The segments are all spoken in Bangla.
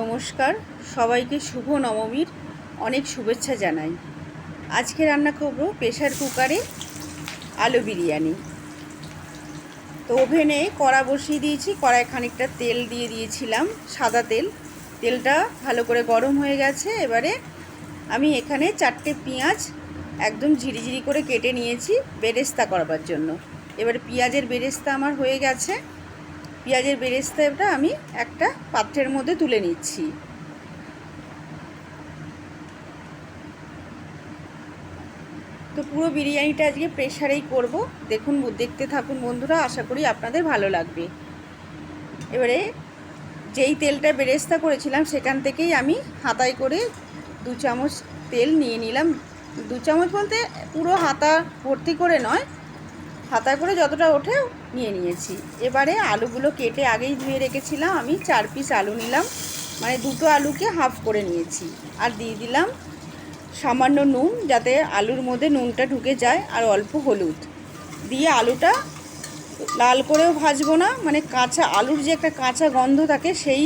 নমস্কার। সবাইকে শুভ নবমীর অনেক শুভেচ্ছা জানাই। আজকে রান্না করব প্রেশার কুকারে আলু বিরিয়ানি। তো ওভেনে কড়া বসিয়ে দিয়েছি, কড়ায় খানিকটা তেল দিয়ে দিয়েছিলাম, সাদা তেল। তেলটা ভালো করে গরম হয়ে গেছে, এবারে আমি এখানে চারটে পেঁয়াজ একদম ঝিরিঝিরি করে কেটে নিয়েছি বেরেস্তা করবার জন্য। এবারে পেঁয়াজের বেরেস্তা আমার হয়ে গেছে। পেঁয়াজের বেরেস্তাটা আমি একটা পাত্রের মধ্যে তুলে নিচ্ছি। তো পুরো বিরিয়ানিটা আজকে প্রেশারেই করব। দেখুন দেখতে থাকুন বন্ধুরা, আশা করি আপনাদের ভালো লাগবে। এবারে যেই তেলটা বেরেস্তা করেছিলাম, সেখান থেকেই আমি হাতায় করে দু চামচ তেল নিয়ে নিলাম। দু চামচ বলতে পুরো হাতা ভর্তি করে নয় হাতা করে যতটা ওঠে নিয়ে নিয়েছি। এবারে আলুগুলো কেটে আগেই ধুয়ে রেখেছিলাম, আমি চার পিস আলু নিলাম। মানে দুটো আলুকে হাফ করে নিয়েছি। আর দিয়ে দিলাম সামান্য নুন, যাতে আলুর মধ্যে নুনটা ঢুকে যায়, আর অল্প হলুদ। দিয়ে আলুটা লাল করেও ভাজবো না মানে কাঁচা, আলুর যে একটা কাঁচা গন্ধ থাকে, সেই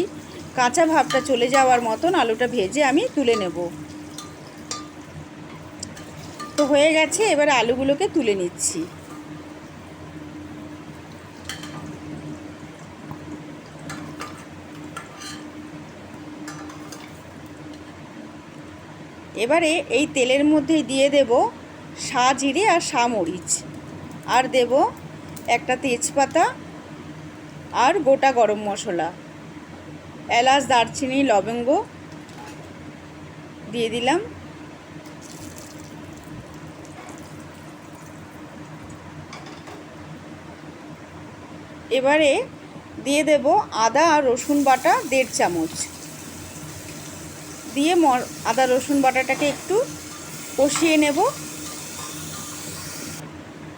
কাঁচা ভাবটা চলে যাওয়ার মতন আলুটা ভেজে আমি তুলে নেব। তো হয়ে গেছে, এবার আলুগুলোকে তুলে নিচ্ছি। এবারে এই তেলের মধ্যে দিয়ে দেব সা জিরে আর সা মরিচ। আর দেব একটা তেজপাতা আর গোটা গরম মশলা। এলাচ, দারচিনি, লবঙ্গ দিয়ে দিলাম। এবারে দিয়ে দেব আদা আর রসুন বাটা দেড় চামচ। দিয়ে আদা, রসুন বাটাটাকে একটু কষিয়ে নেব।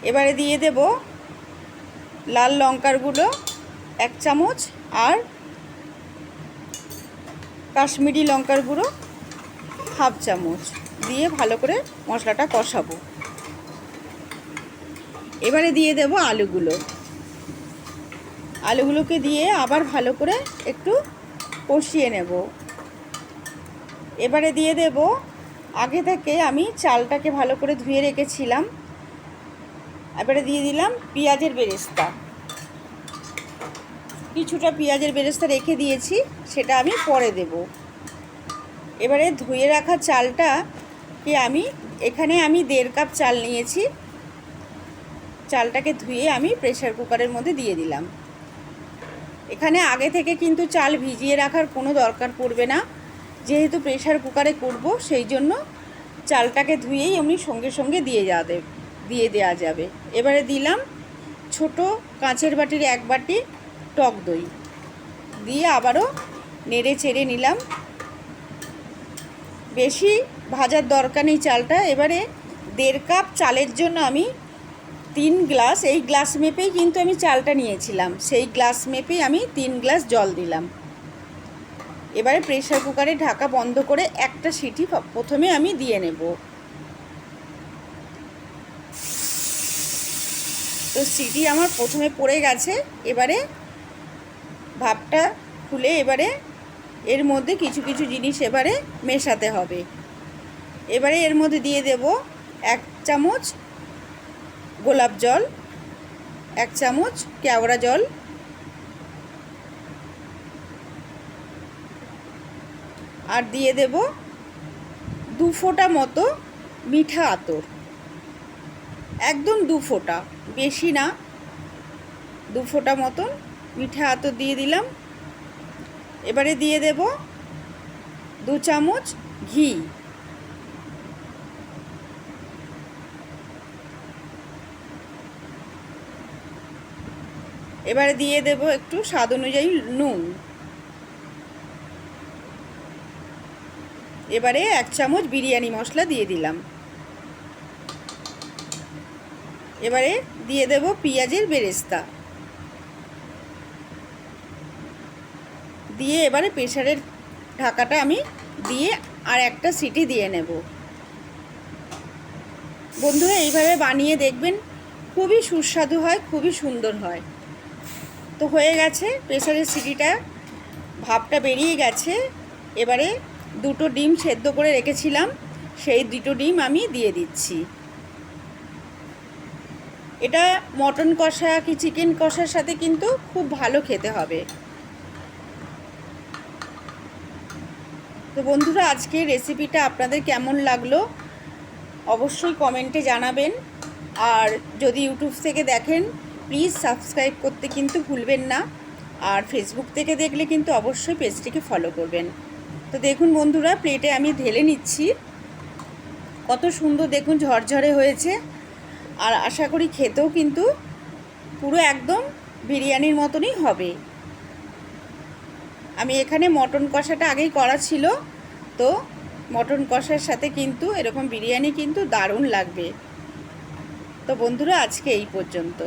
এবারে দিয়ে দেব লাল লঙ্কার গুঁড়ো এক চামচ আর কাশ্মীরি লঙ্কার গুঁড়ো হাফ চামচ দিয়ে ভালো করে মশলাটা কষাবো। এবারে দিয়ে দেব আলুগুলো। আলুগুলোকে দিয়ে আবার ভালো করে একটু কষিয়ে নেব। এবারে দিয়ে দেব। আগে থেকে আমি চালটাকে ভালো করে ধুয়ে রেখেছিলাম। এবারে দিয়ে দিলাম পেঁয়াজের বেরেস্তা। কিছুটা পেঁয়াজের বেরেস্তা রেখে দিয়েছি, সেটা আমি পরে দেব। এবারে ধুয়ে রাখা চালটা চালটাকে আমি, এখানে আমি দেড় কাপ চাল নিয়েছি। চালটাকে ধুয়ে আমি প্রেশার কুকারের মধ্যে দিয়ে দিলাম। এখানে আগে থেকে কিন্তু চাল ভিজিয়ে রাখার কোনো দরকার পড়বে না। যেহেতু প্রেশার কুকারে করব, সেই জন্য চালটাকে ধুয়েই এমনি সঙ্গে সঙ্গে দিয়ে যাবে, দিয়ে দেওয়া যাবে। এবারে দিলাম ছোট কাঁচের বাটির এক বাটি টক দই। দিয়ে আবারও নেড়ে চেড়ে নিলাম। বেশি ভাজার দরকার নেই চালটা। এবারে দেড় কাপ চালের জন্য আমি তিন গ্লাস, এই গ্লাস মেপেই কিন্তু আমি চালটা নিয়েছিলাম। সেই গ্লাস মেপেই আমি তিন গ্লাস জল দিলাম। এবারে প্রেশার কুকারে ঢাকা বন্ধ করে একটা সিটি প্রথমে আমি দিয়ে নেব। তো সিটি আমার প্রথমে পড়ে গেছে, এবারে ভাপটা খুলে এবারে এর মধ্যে কিছু কিছু জিনিস এবারে মেশাতে হবে। এবারে এর মধ্যে দিয়ে দেব এক চামচ গোলাপ জল, এক চামচ কেওড়া জল আর দিয়ে দেব দু ফোঁটা মতো মিঠা আতর। একদম দু ফোঁটা, বেশি না। দু ফোঁটা মতন মিঠা আতর দিয়ে দিলাম। এবারে দিয়ে দেব দু চামচ ঘি। এবারে দিয়ে দেব একটু স্বাদ অনুযায়ী নুন। এবারে এক চামচ বিরিয়ানি মশলা দিয়ে দিলাম। এবারে দিয়ে দেব পেঁয়াজের বেরেস্তা। দিয়ে এবারে প্রেশারের ঢাকাটা আমি দিয়ে আর একটা সিটি দিয়ে নেব। বন্ধুরা, এইভাবে বানিয়ে দেখবেন খুবই সুস্বাদু হয়, খুবই সুন্দর হয়। তো হয়ে গেছে প্রেশারের সিটিটা ভাপটা বেরিয়ে গেছে। এবারে দুটো ডিম সেদ্ধ করে রেখেছিলাম, সেই দুটো ডিম আমি দিয়ে দিচ্ছি। এটা মটন কষা কি চিকেন কষার সাথে কিন্তু খুব ভালো খেতে হবে। তো বন্ধুরা, আজকের রেসিপিটা আপনাদের কেমন লাগল অবশ্যই কমেন্টে জানাবেন। আর যদি ইউটিউব থেকে দেখেন, প্লিজ সাবস্ক্রাইব করতে কিন্তু ভুলবেন না। আর ফেসবুক থেকে দেখলে কিন্তু অবশ্যই পেজটিকে ফলো করবেন। তো দেখুন বন্ধুরা প্লেটে আমি ঢেলে নিচ্ছি। কত সুন্দর দেখুন ঝরঝরে হয়েছে। আর আশা করি খেতেও কিন্তু পুরো একদম বিরিয়ানির মতনই হবে। আমি এখানে মটন কষাটা আগেই করা ছিল। তো মটন কষার সাথে কিন্তু এরকম বিরিয়ানি কিন্তু দারুণ লাগবে। তো বন্ধুরা, আজকে এই পর্যন্ত।